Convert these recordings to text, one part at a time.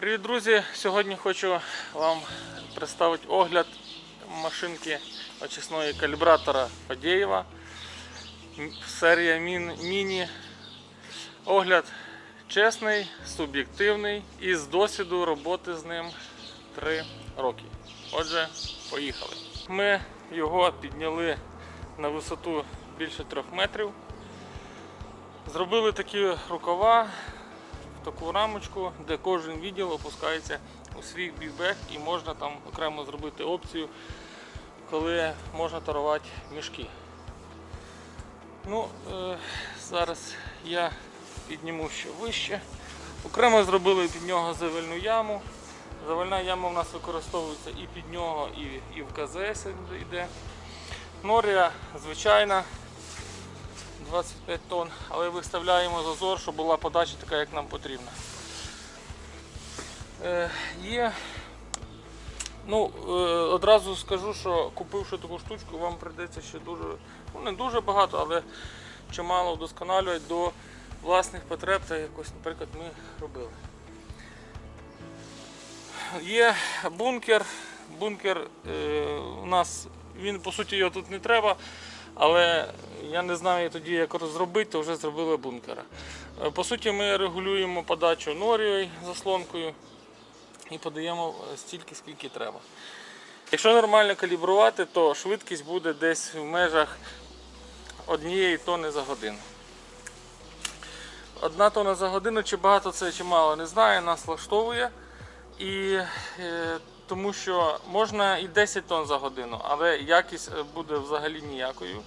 Привіт, друзі! Сьогодні хочу вам представити огляд машинки очисної калібратора Фадєєва. Серія Міні. Огляд чесний, суб'єктивний і з досвіду роботи з ним 3 роки. Отже, поїхали. Ми його підняли на висоту більше 3 метрів. Зробили такі рукава, таку рамочку, де кожен відділ опускається у свій бікбек і можна там окремо зробити опцію, коли можна тарувати мішки. Ну, е, зараз я підніму ще вище. Окремо зробили під нього завальну яму. Завальна яма у нас використовується і під нього, і, і в КЗС йде. Норія звичайна, 25 тонн, але виставляємо зазор, щоб була подача така, як нам потрібно. Е, є. Ну, е, одразу скажу, що купивши таку штучку, вам прийдеться ще дуже, ну не дуже багато, але чимало вдосконалювати до власних потреб, та якось, наприклад, ми робили. Є бункер. Бункер е, у нас, він по суті його тут не треба, але я не знаю тоді, як розробити, то вже зробили бункера. Е, По суті, ми регулюємо подачу норією заслонкою і подаємо е, стільки, скільки треба. Якщо нормально калібрувати, то швидкість буде десь в межах однієї тони за годину. Одна тонна за годину, чи багато це, чи мало, не знаю, нас влаштовує. І е, тому що можна і 10 тонн за годину, але якість е, буде взагалі ніякою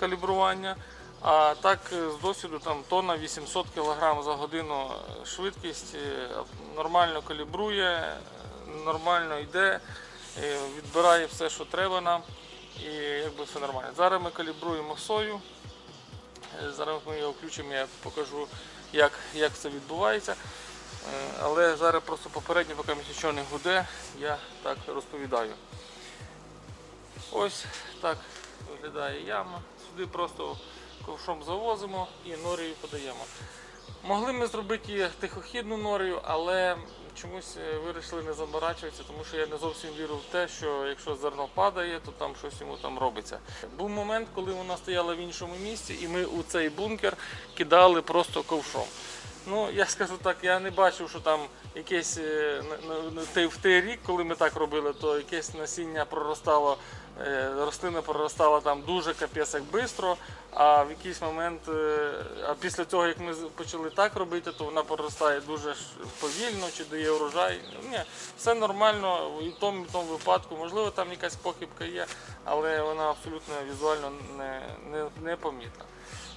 калібрування. А так е, з досвіду там тонна 800 кг за годину е, швидкість нормально калібрує, нормально йде, відбирає все, що треба нам, і якби все нормально. Зараз ми калібруємо сою. Зараз ми його включимо, я покажу, як, як це відбувається. Е, Але зараз просто попередньо, поки мені нічого не гуде, я так розповідаю. Ось так виглядає яма. Сюди просто ковшом завозимо і норію подаємо. Могли ми зробити і тихохідну норію, але чомусь е, вирішили не заморачуватися, тому що я не зовсім вірю в те, що якщо зерно падає, то там щось йому там робиться. Був момент, коли вона стояла в іншому місці, і ми у цей бункер кидали просто ковшом. Ну, я скажу так, я не бачив, що там якесь е, в той рік, коли ми так робили, то якесь насіння проростало, е, рослина проростала там дуже капець як швидко, а в якийсь момент, е, а після того, як ми почали так робити, то вона проростає дуже повільно чи дає урожай. Ні, все нормально і в тому, і в тому випадку. Можливо, там якась похибка є, але вона абсолютно візуально не, не, не помітна.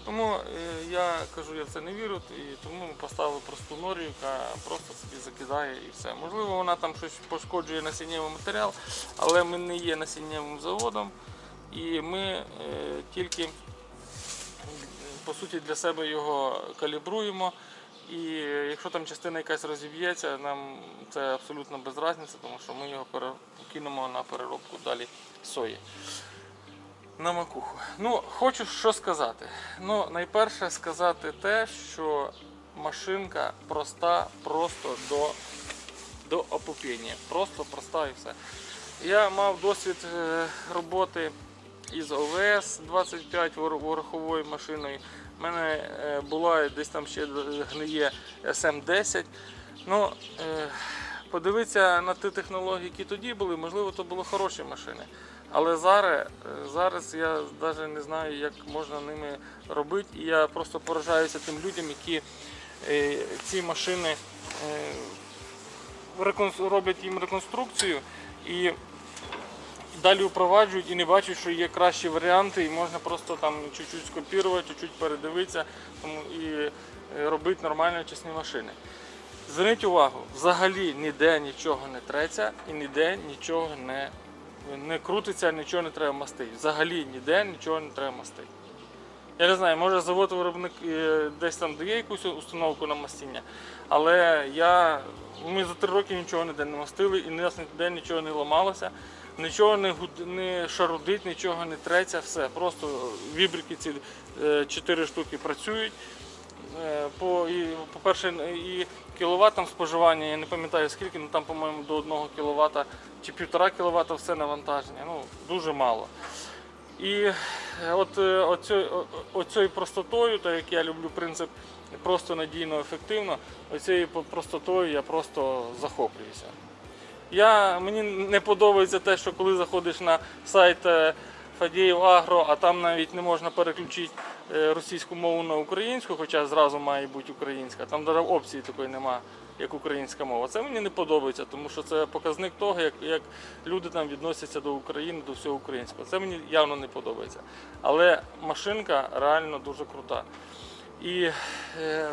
Тому е, я кажу, я в це не вірю, і тому ми поставили просту норію, яка просто собі закидає і все. Можливо, вона там щось пошкоджує насіннєвий матеріал, але ми не є насіннєвим заводом, і ми е, тільки по суті для себе його калібруємо. І якщо там частина якась розіб'ється, нам це абсолютно без різниці, тому що ми його пере- кинемо на переробку далі сої на макуху. Ну, хочу що сказати. Ну, найперше сказати те, що машинка проста просто до, до опупіння. Просто проста і все. Я мав досвід е, роботи із ОВС 25 вор- вороховою машиною. У мене е, була десь там ще гниє СМ-10. Ну, е, подивитися на ті технології, які тоді були, можливо, то були хороші машини. Але зараз, е, зараз я навіть не знаю, як можна ними робити. І я просто поражаюся тим людям, які е, ці машини е, роблять їм реконструкцію і далі впроваджують і не бачать, що є кращі варіанти, і можна просто там чуть-чуть скопірувати, чуть-чуть передивитися і робити нормальні очисні машини. Зверніть увагу, взагалі ніде нічого не треться і ніде нічого не, не крутиться, нічого не треба мастити. Взагалі ніде нічого не треба мастити. Я не знаю, може завод виробник е, десь там дає якусь установку на мастіння, але я, ми за три роки нічого ніде не мастили і нас ніде нічого не ламалося, нічого не, не шарудить, нічого не треться, все. Просто вібрики ці е, чотири штуки працюють. Е, по, і, по-перше, і кіловатам споживання, я не пам'ятаю скільки, ну там, по-моєму, до 1 кВт чи 1,5 кВт все навантаження. Ну, дуже мало. І е, от е, оцею простотою, так як я люблю принцип просто надійно, ефективно, оцією простотою я просто захоплююся. Я, мені не подобається те, що коли заходиш на сайт Фадіїв Агро, а там навіть не можна переключити російську мову на українську, хоча зразу має бути українська. Там навіть опції такої нема, як українська мова. Це мені не подобається, тому що це показник того, як, як люди там відносяться до України, до всього українського. Це мені явно не подобається. Але машинка реально дуже крута. І, е,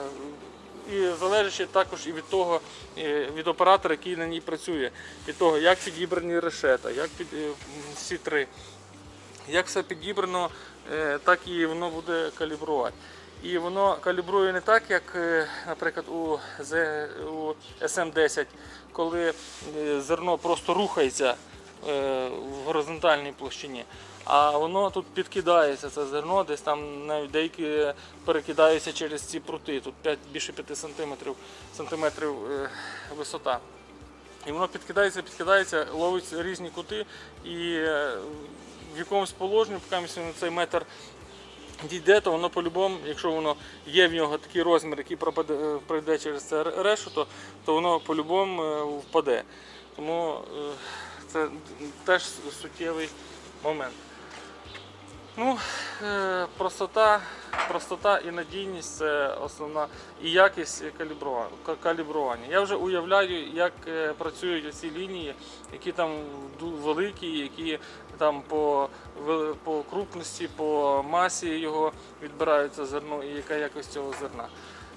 і залежить також і від того, е, від оператора, який на ній працює, від того, як підібрані решета, як під е, всі три. Як все підібрано, е, так і воно буде калібрувати. І воно калібрує не так, як, е, наприклад, у, З- у SM10, коли е, зерно просто рухається в горизонтальній площині. А воно тут підкидається, це зерно, десь там навіть деякі перекидаються через ці прути. Тут 5, більше 5 сантиметрів, сантиметрів висота. І воно підкидається, підкидається, ловить різні кути і в якомусь положенні, поки він цей метр дійде, то воно по-любому, якщо воно є в нього такий розмір, який е, пройде через це решето, то воно по-любому е, впаде. Тому е, це теж суттєвий момент. Ну, простота, простота і надійність це основна і якість калібрування. Я вже уявляю, як працюють ці лінії, які там великі, які там по, по крупності, по масі його відбирається зерно і яка якість цього зерна.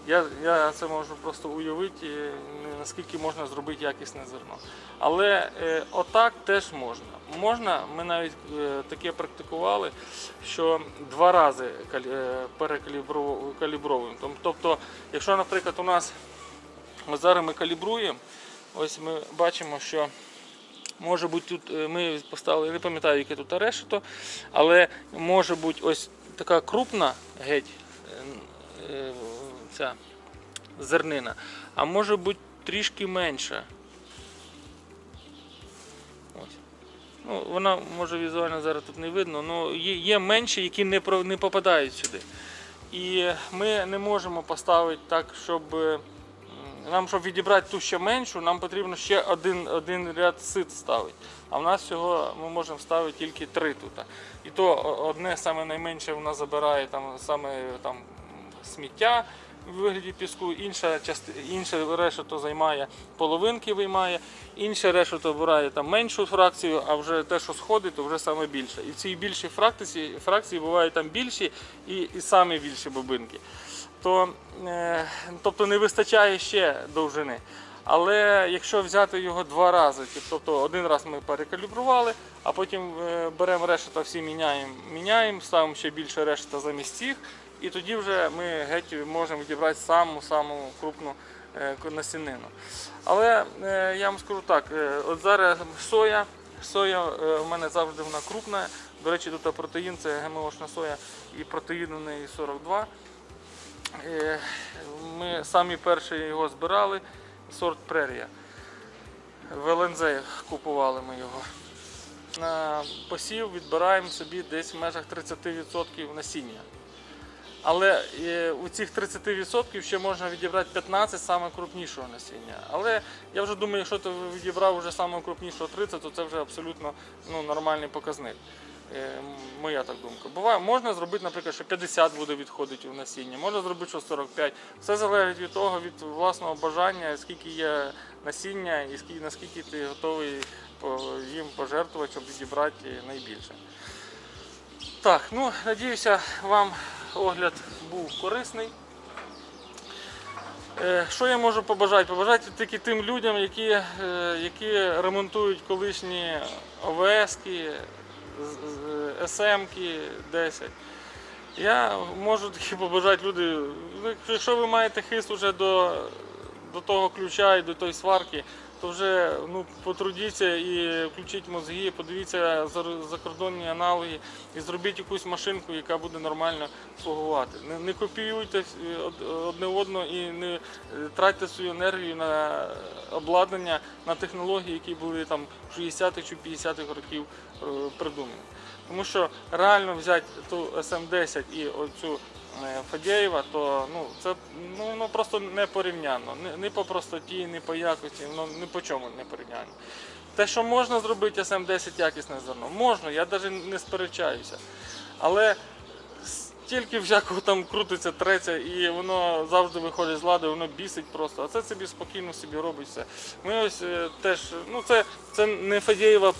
Я, я це можу просто уявити, наскільки можна зробити якісне зерно. Але е, отак теж можна. Можна, ми навіть е, таке практикували, що два рази е, перекалібровуємо. Тобто, якщо, наприклад, у нас ось зараз ми калібруємо, ось ми бачимо, що може бути тут, е, ми поставили, я не пам'ятаю, яке тут решето, але може бути ось така крупна геть е, е, ця зернина, а може бути трішки менша. Ну, вона може візуально зараз тут не видно, але є, менші, які не, не попадають сюди. І ми не можемо поставити так, щоб нам, щоб відібрати ту ще меншу, нам потрібно ще один, один ряд сит ставити. А в нас всього ми можемо ставити тільки три тут. І то одне саме найменше вона забирає там саме там сміття в вигляді піску, інша части, інше решето займає половинки виймає, інше решето збирає там меншу фракцію, а вже те, що сходить, то вже саме більше. І в цій більшій фракції, фракції бувають там більші і, і самі більші бобинки. То, е, тобто не вистачає ще довжини. Але якщо взяти його два рази, тобто один раз ми перекалібрували, а потім е, беремо решета, всі міняємо, міняємо, ставимо ще більше решета замість цих, і тоді вже ми геть можемо відібрати саму саму крупну е, насінину. Але я вам скажу так, от зараз соя, соя у мене завжди вона крупна. До речі, тут протеїн це ГМОшна соя і протеїн у неї 42. Е, Ми самі перші його збирали, сорт прерія. В ЛНЗ купували ми його. Посів відбираємо собі десь в межах 30% насіння. Але е, у цих 30% ще можна відібрати 15 саме крупнішого насіння. Але я вже думаю, якщо ти відібрав вже саме крупнішого 30, то це вже абсолютно ну, нормальний показник. Е, Моя так думка. Буває, можна зробити, наприклад, що 50 буде відходити у насіння, можна зробити, що 45. Все залежить від того, від власного бажання, скільки є насіння і скільки, наскільки ти готовий їм пожертвувати, щоб відібрати найбільше. Так, ну надіюся, вам огляд був корисний. Е, Що я можу побажати? Побажати тільки тим людям, які, е, які ремонтують колишні ОВС-ки, СМ-ки 10. Я можу таки побажати люди, якщо ви маєте хист уже до, до того ключа і до тої сварки, то вже ну, потрудіться і включіть мозги, подивіться закордонні аналоги і зробіть якусь машинку, яка буде нормально слугувати. Не, не копіюйте е, одне одного і не е, тратьте свою енергію на обладнання, на технології, які були там в 60-х чи 50-х років е, придумані. Тому що реально взяти ту СМ-10 і оцю Фадєєва, то ну, це ну, ну, просто не порівняно. Не по простоті, не по якості, ну, ні по чому не порівняно. Те, що можна зробити СМ-10 якісне зерно, можна, я навіть не сперечаюся. Але стільки всякого там крутиться, треться, і воно завжди виходить з ладу, воно бісить просто. А це собі спокійно собі робить все. Ми ось е, теж, ну це, це не Фадєєва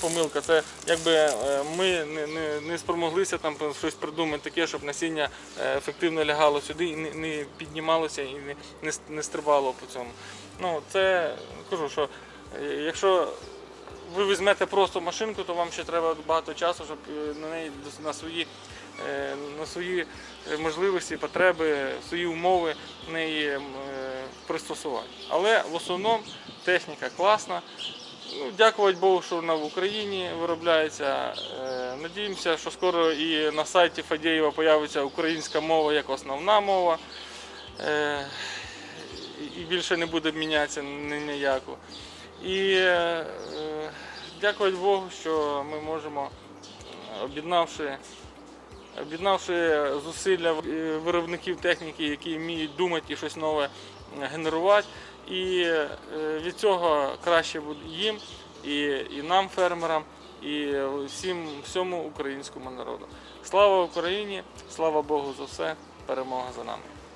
помилка, це якби е, ми не, не, не спромоглися там щось придумати таке, щоб насіння е, ефективно лягало сюди і не, не піднімалося і не, не, не стрибало по цьому. Ну, це кажу, що е, якщо ви візьмете просто машинку, то вам ще треба багато часу, щоб е, на неї на свої, е, на свої е, можливості, потреби, свої умови неї е, пристосувати. Але в основному техніка класна. Ну, дякувати Богу, що вона в Україні виробляється. Е, Надіємося, що скоро і на сайті Фадєєва появиться українська мова як основна мова. Е, і- більше не буде мінятися ні- ніяко. І е, е, дякувати Богу, що ми можемо, е, об'єднавши, об'єднавши зусилля е, виробників техніки, які вміють думати і щось нове е, генерувати. І е, від цього краще буде їм, і, і нам, фермерам, і всім, всьому українському народу. Слава Україні! Слава Богу за все! Перемога за нами!